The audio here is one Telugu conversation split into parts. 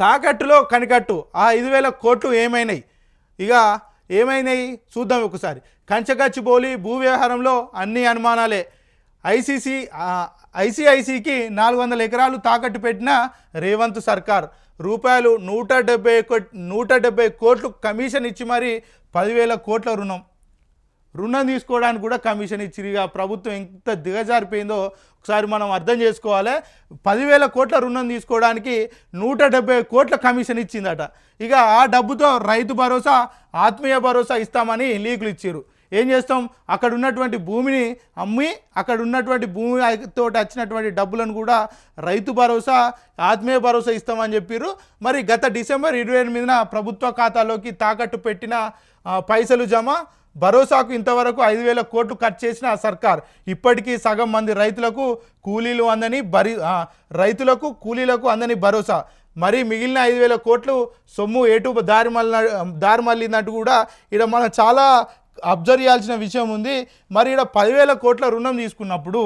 తాకట్టులో కనికట్టు. ఆ ఐదు వేల కోట్లు ఏమైనాయి? ఇక ఏమైనాయి? చూద్దాం ఒకసారి. కంచగచ్చిబౌలి భూ వ్యవహారంలో అన్ని అనుమానాలే. ఐసీసీ ఐసీఐసీకి నాలుగు వందల ఎకరాలు తాకట్టు పెట్టిన రేవంత్ సర్కార్. రూపాయలు నూట డెబ్బై నూట డెబ్బై కోట్లు కమిషన్ ఇచ్చి మరి పదివేల కోట్ల రుణం. రుణం తీసుకోవడానికి కూడా కమిషన్ ఇచ్చిరు ఇక ప్రభుత్వం ఎంత దిగజారిపోయిందో ఒకసారి మనం అర్థం చేసుకోవాలి. పదివేల కోట్ల రుణం తీసుకోవడానికి నూట డెబ్బై కోట్ల కమిషన్ ఇచ్చిందట. ఇక ఆ డబ్బుతో రైతు భరోసా ఆత్మీయ భరోసా ఇస్తామని లీకులు ఇచ్చారు ఏం చేస్తాం? అక్కడ ఉన్నటువంటి భూమిని అమ్మి అక్కడ ఉన్నటువంటి భూమి తోటి వచ్చినటువంటి డబ్బులను కూడా రైతు భరోసా ఆత్మీయ భరోసా ఇస్తామని చెప్పారు మరి గత డిసెంబర్ ఇరవై ఎనిమిదిన ప్రభుత్వ ఖాతాలోకి తాకట్టు పెట్టిన పైసలు జమ భరోసాకు ఇంతవరకు ఐదు వేల కోట్లు ఖర్చు చేసిన సర్కార్. ఇప్పటికీ సగం మంది రైతులకు కూలీలు అందని బరి రైతులకు కూలీలకు అందని భరోసా. మరి మిగిలిన ఐదు వేల కోట్లు సొమ్ము ఏటు దారి మళ్ళిన దారి మళ్ళిందంటూ కూడా ఇక్కడ మనం చాలా అబ్జర్వ్ చేయాల్సిన విషయం ఉంది. మరి ఇక్కడ పదివేల కోట్ల రుణం తీసుకున్నప్పుడు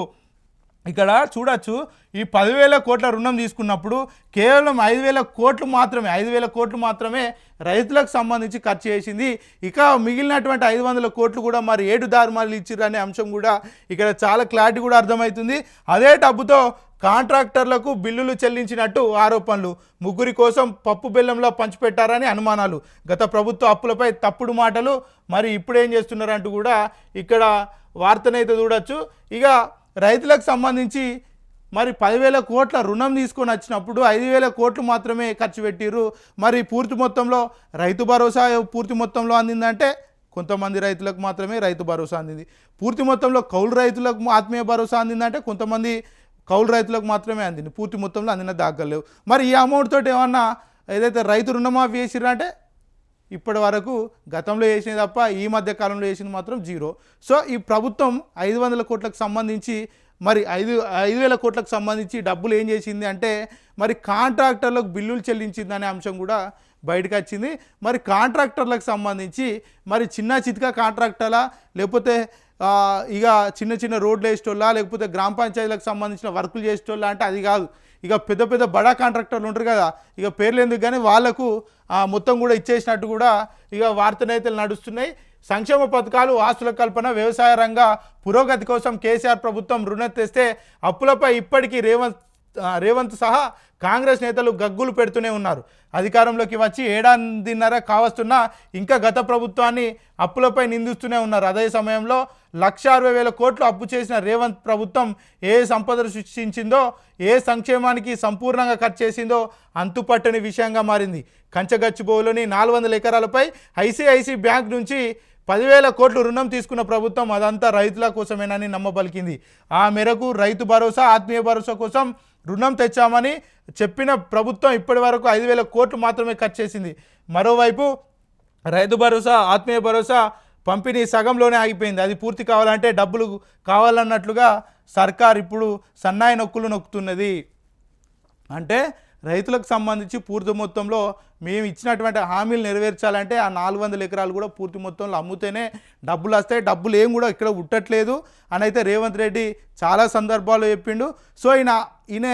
ఇక్కడ చూడొచ్చు ఈ పదివేల కోట్ల రుణం తీసుకున్నప్పుడు కేవలం ఐదు వేల కోట్లు మాత్రమే ఐదు వేల కోట్లు మాత్రమే రైతులకు సంబంధించి ఖర్చు చేసింది. ఇక మిగిలినటువంటి ఐదు వందల కోట్లు కూడా మరి ఏడు దారుమార్లు ఇచ్చిర్రు అనే అంశం కూడా ఇక్కడ చాలా క్లారిటీ కూడా అర్థమవుతుంది. అదే డబ్బుతో కాంట్రాక్టర్లకు బిల్లులు చెల్లించినట్టు ఆరోపణలు. ముగ్గురి కోసం పప్పు బెల్లంలో పంచిపెట్టారని అనుమానాలు. గత ప్రభుత్వ అప్పులపై తప్పుడు మాటలు మరి ఇప్పుడు ఏం చేస్తున్నారంటూ కూడా ఇక్కడ వార్తనైతే చూడొచ్చు. ఇక రైతులకు సంబంధించి మరి పదివేల కోట్ల రుణం తీసుకొని వచ్చినప్పుడు ఐదు వేల కోట్లు మాత్రమే ఖర్చు పెట్టిర్రు. మరి పూర్తి మొత్తంలో రైతు భరోసా పూర్తి మొత్తంలో అందిందంటే కొంతమంది రైతులకు మాత్రమే రైతు భరోసా అందింది. పూర్తి మొత్తంలో కౌలు రైతులకు ఆత్మీయ భరోసా అందిందంటే కొంతమంది కౌలు రైతులకు మాత్రమే అందింది. పూర్తి మొత్తంలో అందిన దాఖలేవు మరి ఈ అమౌంట్ తోటి ఏమన్నా ఏదైతే రైతు రుణమాఫీ చేసిరంటే ఇప్పటి వరకు గతంలో చేసినవి తప్ప ఈ మధ్య కాలంలో వేసింది మాత్రం జీరో. సో ఈ ప్రభుత్వం ఐదు వందల కోట్లకు సంబంధించి మరి ఐదు ఐదు వేల కోట్లకు సంబంధించి డబ్బులు ఏం చేసింది అంటే మరి కాంట్రాక్టర్లకు బిల్లులు చెల్లించింది అనే అంశం కూడా బయటకు వచ్చింది. మరి కాంట్రాక్టర్లకు సంబంధించి మరి చిన్న చితక కాంట్రాక్టర్లా లేకపోతే ఇక చిన్న చిన్న రోడ్లు వేసేటోళ్ళ లేకపోతే గ్రామ పంచాయతీలకు సంబంధించిన వర్కులు చేసేటోళ్ళ అంటే అది కాదు. ఇక పెద్ద పెద్ద బడా కాంట్రాక్టర్లు ఉంటారు కదా. ఇక పేర్లు ఎందుకు కానీ వాళ్ళకు ఆ, మొత్తం కూడా ఇచ్చేసినట్టు కూడా ఇక వార్తనైతే నడుస్తున్నాయి. సంక్షేమ పథకాలు ఆస్తుల కల్పన వ్యవసాయ రంగ పురోగతి కోసం కేసీఆర్ ప్రభుత్వం రుణం తెస్తే అప్పులపై ఇప్పటికీ రేవంత్ రేవంత్ సహా కాంగ్రెస్ నేతలు గగ్గులు పెడుతూనే ఉన్నారు. అధికారంలోకి వచ్చి ఏడాదిన్నర కావస్తున్నా ఇంకా గత ప్రభుత్వాన్ని అప్పులపై నిందిస్తూనే ఉన్నారు. అదే సమయంలో లక్ష అరవై వేల కోట్లు అప్పు చేసిన రేవంత్ ప్రభుత్వం ఏ సంపదను సృష్టించిందో ఏ సంక్షేమానికి సంపూర్ణంగా ఖర్చు చేసిందో అంతుపట్టని విషయంగా మారింది. కంచగచ్చిబోలోని నాలుగు వందల ఎకరాలపై ఐసిఐసి బ్యాంక్ నుంచి పదివేల కోట్లు రుణం తీసుకున్న ప్రభుత్వం అదంతా రైతుల కోసమేనని నమ్మబలికింది. ఆ మేరకు రైతు భరోసా ఆత్మీయ భరోసా కోసం రుణం తెచ్చామని చెప్పిన ప్రభుత్వం ఇప్పటి వరకు ఐదు వేల కోట్లు మాత్రమే ఖర్చు చేసింది. మరోవైపు రైతు భరోసా ఆత్మీయ భరోసా పంపిణీ సగంలోనే ఆగిపోయింది. అది పూర్తి కావాలంటే డబ్బులు కావాలన్నట్లుగా సర్కార్ ఇప్పుడు సన్నాయి నొక్కులు నొక్కుతున్నది. అంటే రైతులకు సంబంధించి పూర్తి మొత్తంలో మేము ఇచ్చినటువంటి హామీలు నెరవేర్చాలంటే ఆ నాలుగు వందల ఎకరాలు కూడా పూర్తి మొత్తంలో అమ్ముతేనే డబ్బులు వస్తాయి. డబ్బులు ఏం కూడా ఇక్కడ ఉట్టట్లేదు. అని అయితే రేవంత్ రెడ్డి చాలా సందర్భాల్లో చెప్పిండు. సో ఈయన ఈయన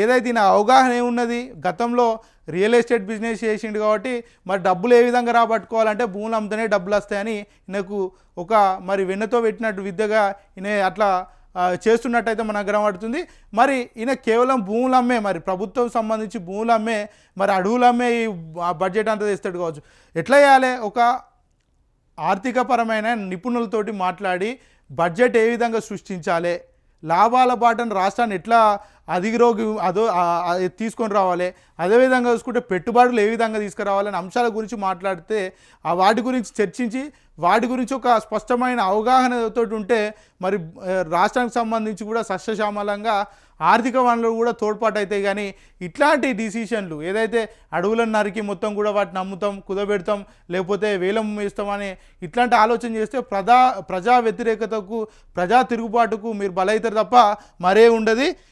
ఏదైతే ఈయన అవగాహన ఏమున్నది? గతంలో రియల్ ఎస్టేట్ బిజినెస్ చేసిండు కాబట్టి మరి డబ్బులు ఏ విధంగా రాబట్టుకోవాలంటే భూములు అమ్మితేనే డబ్బులు వస్తాయని ఈయనకు ఒక మరి వెన్నతో పెట్టినట్టు విద్యగా ఈయన అట్లా చేస్తున్నట్టయితే మనకు కనబడుతుంది మరి ఈయన కేవలం భూములు అమ్మే మరి ప్రభుత్వం సంబంధించి భూములు అమ్మే మరి అడవులు అమ్మే ఈ బడ్జెట్ అంతా తెస్తాడు కావచ్చు. ఎట్లా చేయాలి? ఒక ఆర్థికపరమైన నిపుణులతోటి మాట్లాడి బడ్జెట్ ఏ విధంగా సృష్టించాలి? లాభాల బాటను రాష్ట్రాన్ని ఎట్లా అధిరోగి అదో తీసుకొని రావాలి. అదేవిధంగా చూసుకుంటే పెట్టుబడులు ఏ విధంగా తీసుకురావాలని అంశాల గురించి మాట్లాడితే ఆ వాటి గురించి చర్చించి వాటి గురించి ఒక స్పష్టమైన అవగాహనతో ఉంటే మరి రాష్ట్రానికి సంబంధించి కూడా సస్యశ్యామలంగా ఆర్థిక వనరులు కూడా తోడ్పాటు అవుతాయి. కానీ ఇట్లాంటి డిసిషన్లు ఏదైతే అడవులను నరికి మొత్తం కూడా వాటిని అమ్ముతాం కుదబెడతాం లేకపోతే వేలం వేస్తామని ఇట్లాంటి ఆలోచన చేస్తే ప్రజా ప్రజా వ్యతిరేకతకు ప్రజా తిరుగుబాటుకు మీరు బలైతారు తప్ప మరే ఉండదు.